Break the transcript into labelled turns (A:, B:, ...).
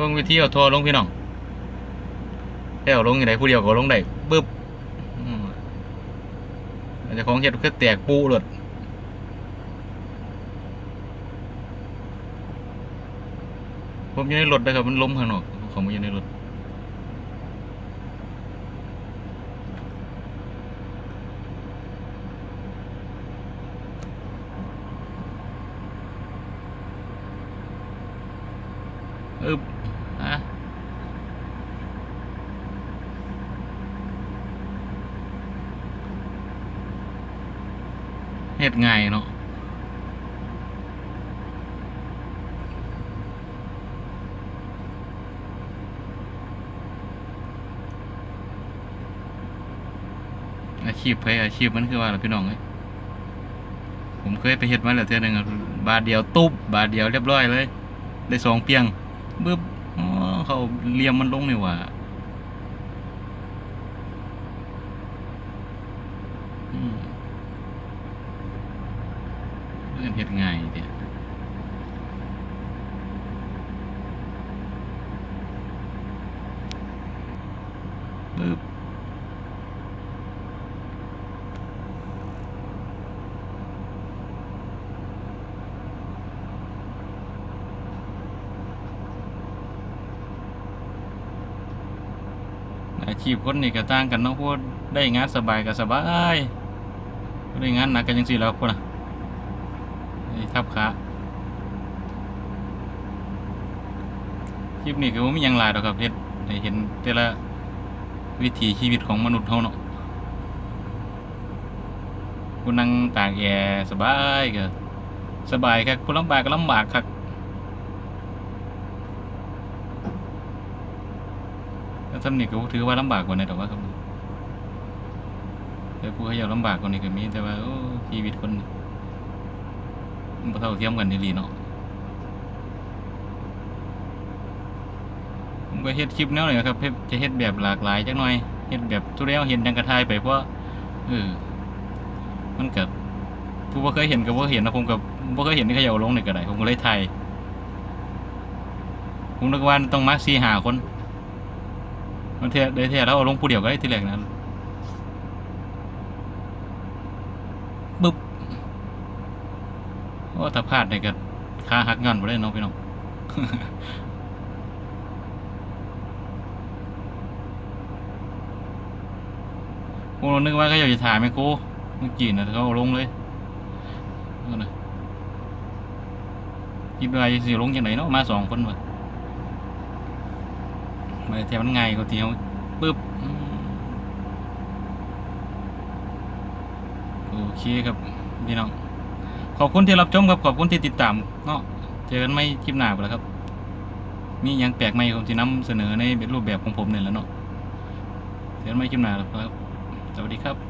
A: เบิ่งวิธีเอาทัวลงพี่น้องแล้วลงยังไงผู้เดียวก็ลงได้ปึ๊บอาจจะของเฮ็ดคือแตกปูเลยผมอยู่ในรถนะครับมันล้มข้างนอกของมันอยู่ในรถอึ๊บ อะเฮ็ดไงเนาะอาชีพไปอาชีพมันคือว่าล่ะพี่น้องเอ้ยผมเคยไปเฮ็ดมาแล้วเทื่อนึงอะบาทเดียวตุ๊บบาทเดียวเรียบร้อยเลย ได้สองเปียงบึ๊บ เขาเลียมมันลงนี่ว่าเรื่องเฮ็ดง่ายเดียปึ๊บ อาชีพคนนี่ก็ต่างกันเนาะพวกได้งานสบายก็สบายได้งานหนักก็จังซี่แล้วพุ่นนะไอ้ทับขาคลิปนี้ก็บ่มีหยังหลายดอกครับเฮ็ดให้เห็นแต่ละวิถีชีวิตของมนุษย์เฮาเนาะผู้นั่งตากแอร์สบายก็สบายครับผู้ลำบากก็ลำบากครับ ถ้าทำนี่ก็ถือว่าลำบากกว่าในดอกว่าครับแต่ผู้เขาอยาลำบากกว่านี้ก็มีแต่ว่าโอ้ชีวิตคนมันบ่เท่าเทียมกันดีๆเนาะผมก็เฮ็ดคลิปแนวนี้ครับเฮ็ดจะเฮ็ดแบบหลากหลายจักหน่อยเฮ็ดแบบทุเรียนเห็นจังกระทายไปเพราะเออมันเก็ผู้บ่เคยเห็นก็บ่เห็นนะผมก็บ่เคยเห็นที่ขาเอาลงนี่ก็ไดผมก็เลยถ่ายผมนึกว่าต้องมา4 5คน มันเทได้เทแล้วเอาลงผู้เดียวก็ได้ทีแรกนะบึ๊บโอ้ถ้าพลาดนี่ก็ขาหักงอนบ่ได้เนาะพี่น้องกูนึกว่าเขาอยากจะถ่ายไหมกูเมื่อกี้นะเขาเอาลงเลยนั่นนะคิดว่าจะสิลงจังไหนเนาะมาสองคนวะ มาแถวมันง่ายกว่าเที่ยวปึ๊บโอเคครับพี่น้อง ขอบคุณที่รับชมครับ ขอบคุณที่ติดตามเนาะเจอกันไม่คลิปหน้าไปแล้วครับ มีหยังแปลกใหม่ผมที่นำเสนอในรูปแบบของผมเนี่ยแหล้วเนาะเจอกันไม่คลิปหน้าแล้วครับ สวัสดีครับ